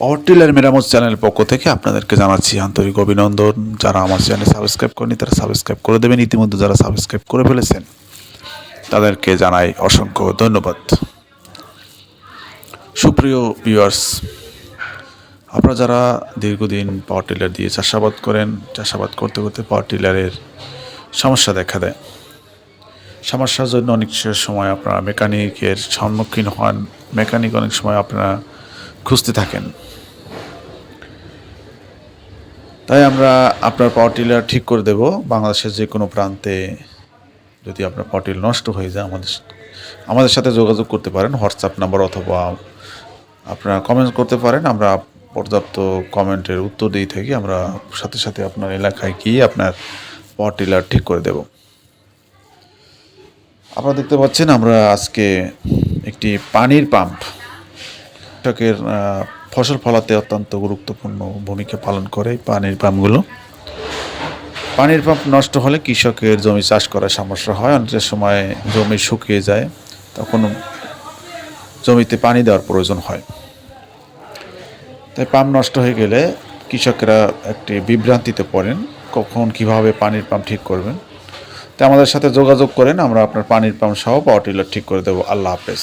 Power tiller মেরামত চ্যানেলের পক্ষ থেকে আপনাদেরকে জানাচ্ছি আন্তরিক অভিনন্দন। যারা আমার চ্যানেল সাবস্ক্রাইব করেনি তারা সাবস্ক্রাইব করে দেবেন। ইতিমধ্যে যারা সাবস্ক্রাইব করে ফেলেছেন, তাদেরকে জানাই অসংখ্য ধন্যবাদ। সুপ্রিয় ভিউয়ার্স আপনারা যারা দীর্ঘদিন পাওয়ার টিলার দিয়ে চাষাবাদ করেন, চাষাবাদ করতে করতে পাওয়ার টিলারের সমস্যা দেখা দেয়। সমস্যার জন্য অনেক সময় আপনারা মেকানিকের সম্মুখীন হন। মেকানিক অনেক সময় আপনারা খুঁজতে থাকেন। তাই আমরা আপনার পাওয়ার টিলার ঠিক করে দেব। বাংলাদেশের যে কোনো প্রান্তে যদি আপনার পাওয়ার টিলার নষ্ট হয়ে যায়, আমাদের আমাদের সাথে যোগাযোগ করতে পারেন। হোয়াটসঅ্যাপ নাম্বার অথবা আপনারা কমেন্ট করতে পারেন। আমরা পর্যাপ্ত কমেন্টের উত্তর দিয়ে থাকি। আমরা সাথে সাথে আপনার এলাকায় গিয়ে আপনার পাওয়ার টিলার ঠিক করে দেব। আপনারা দেখতে পাচ্ছেন, আমরা আজকে একটি পানির পাম্প কৃষকের ফসল ফলাতে অত্যন্ত গুরুত্বপূর্ণ ভূমিকা পালন করে পানির পাম্পগুলো। পানির পাম্প নষ্ট হলে কৃষকের জমি চাষ করার সমস্যা হয়। অনেক সময় জমি শুকিয়ে যায়, তখন জমিতে পানি দেওয়ার প্রয়োজন হয়। তাই পাম্প নষ্ট হয়ে গেলে কৃষকরা একটি বিভ্রান্তিতে পড়েন, কখন কীভাবে পানির পাম্প ঠিক করবেন। তাই আমাদের সাথে যোগাযোগ করেন, আমরা আপনার পানির পাম্প সহ পাওয়ার টিলার ঠিক করে দেবো। আল্লাহ হাফেজ।